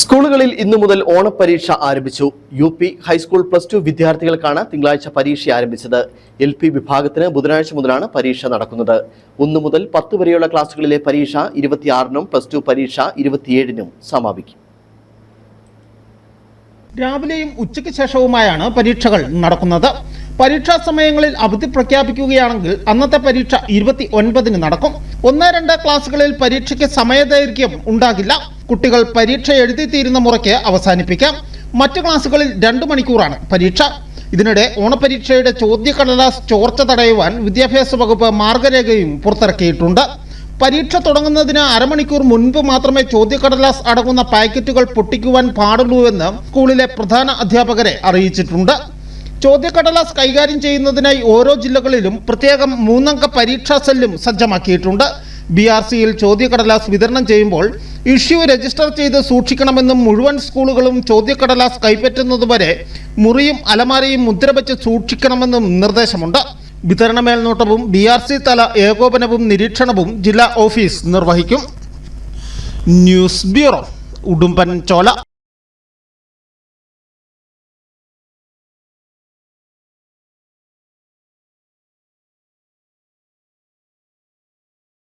സ്കൂളുകളിൽ ഇന്നു മുതൽ ഓണപ്പരീക്ഷ ആരംഭിച്ചു. U P high school plus two വിദ്യാർത്ഥികൾക്കാണ് തിങ്കളാഴ്ച പരീക്ഷ ആരംഭിച്ചത്. എൽ പി വിഭാഗത്തിന് ബുധനാഴ്ച മുതലാണ് പരീക്ഷ നടക്കുന്നത്. ഒന്നു മുതൽ പത്ത് വരെയുള്ള ക്ലാസുകളിലെ പരീക്ഷ ഇരുപത്തിയാറിനും പ്ലസ് ടു പരീക്ഷ ഇരുപത്തിയേഴിനും സമാപിക്കും. രാവിലെയും ഉച്ചയ്ക്ക് ശേഷവുമായാണ് പരീക്ഷകൾ നടക്കുന്നത്. പരീക്ഷാ സമയങ്ങളിൽ അവധി പ്രഖ്യാപിക്കുകയാണെങ്കിൽ അന്നത്തെ പരീക്ഷ ഇരുപത്തി ഒൻപതിന് നടക്കും. ഒന്ന് രണ്ട് ക്ലാസ്സുകളിൽ പരീക്ഷയ്ക്ക് സമയദൈർഘ്യം ഉണ്ടാകില്ല. കുട്ടികൾ പരീക്ഷ എഴുതി തീരുന്ന മുറയ്ക്ക് അവസാനിപ്പിക്കാം. മറ്റു ക്ലാസ്സുകളിൽ രണ്ട് മണിക്കൂറാണ് പരീക്ഷ. ഇതിനിടെ ഓണപരീക്ഷയുടെ ചോദ്യക്കടലാസ് ചോർച്ച തടയുവാൻ വിദ്യാഭ്യാസ വകുപ്പ് മാർഗരേഖയും പുറത്തിറക്കിയിട്ടുണ്ട്. പരീക്ഷ തുടങ്ങുന്നതിന് അരമണിക്കൂർ മുൻപ് മാത്രമേ ചോദ്യക്കടലാസ് അടങ്ങുന്ന പാക്കറ്റുകൾ പൊട്ടിക്കുവാൻ പാടുള്ളൂ എന്ന് സ്കൂളിലെ പ്രധാന അധ്യാപകരെ അറിയിച്ചിട്ടുണ്ട്. ചോദ്യക്കടലാസ് കൈകാര്യം ചെയ്യുന്നതിനായി ഓരോ ജില്ലകളിലും പ്രത്യേകം മൂന്നംഗ പരീക്ഷാ സെല്ലും സജ്ജമാക്കിയിട്ടുണ്ട്. ബി ആർ സിയിൽ ചോദ്യക്കടലാസ് വിതരണം ചെയ്യുമ്പോൾ ഇഷ്യൂ രജിസ്റ്റർ ചെയ്ത് സൂക്ഷിക്കണമെന്നും മുഴുവൻ സ്കൂളുകളും ചോദ്യക്കടലാസ് കൈപ്പറ്റുന്നതുവരെ മുറിയും അലമാരയും മുദ്രവെച്ച് സൂക്ഷിക്കണമെന്നും നിർദ്ദേശമുണ്ട്. വിതരണ മേൽനോട്ടവും ബി ആർ സി തല ഏകോപനവും നിരീക്ഷണവും ജില്ലാ ഓഫീസ് നിർവഹിക്കും. ന്യൂസ് ബ്യൂറോ ഉടുമ്പൻ ചോല